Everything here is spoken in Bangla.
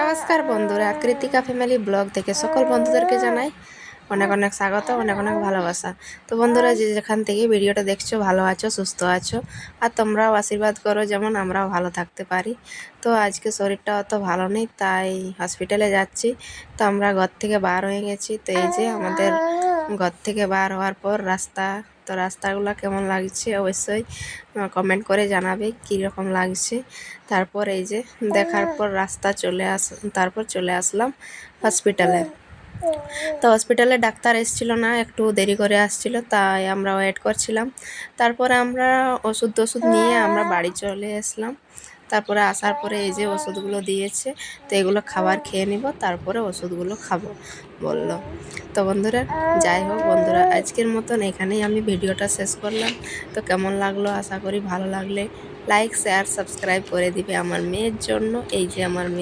নমস্কার বন্ধুরা, কৃতিকা ফ্যামিলি ব্লগ থেকে সকল বন্ধুদেরকে জানাই অনেক অনেক স্বাগত, অনেক অনেক ভালোবাসা। তো বন্ধুরা, যে যেখান থেকে ভিডিওটা দেখছ, ভালো আছো, সুস্থ আছো, আর তোমরাও আশীর্বাদ করো, যেমন আমরাও ভালো থাকতে পারি। তো আজকে শরীরটা অত ভালো নেই, তাই হসপিটালে যাচ্ছি। তো আমরা ঘর থেকে বার হয়ে গেছি। তো এই যে আমাদের ঘর থেকে বার হওয়ার পর রাস্তা তো রাস্তাগুলো কেমন লাগছে অবশ্যই কমেন্ট করে জানাবে কীরকম লাগছে। তারপর এই যে দেখার পর রাস্তা চলে আস, তারপর চলে আসলাম হসপিটালে তো হসপিটালে ডাক্তার এসেছিল না, একটু দেরি করে আসছিল, তাই আমরা ওয়েট করছিলাম। তারপরে আমরা ওষুধ টষুধ নিয়ে আমরা বাড়ি চলে আসলাম। তারপরে আসার পরে এই যে ওষুধগুলো দিয়েছে, তো এগুলো খাবার খেয়ে নিব, তারপরে ওষুধগুলো খাব, বলল। তো বন্ধুরা, যাই হোক বন্ধুরা, আজকের মতন এখানেই আমি ভিডিওটা শেষ করলাম। তো কেমন লাগল? আশা করি ভালো লাগলে লাইক শেয়ার সাবস্ক্রাইব করে দিবে আমার মেয়ের জন্য। এই যে আমার মেয়ে।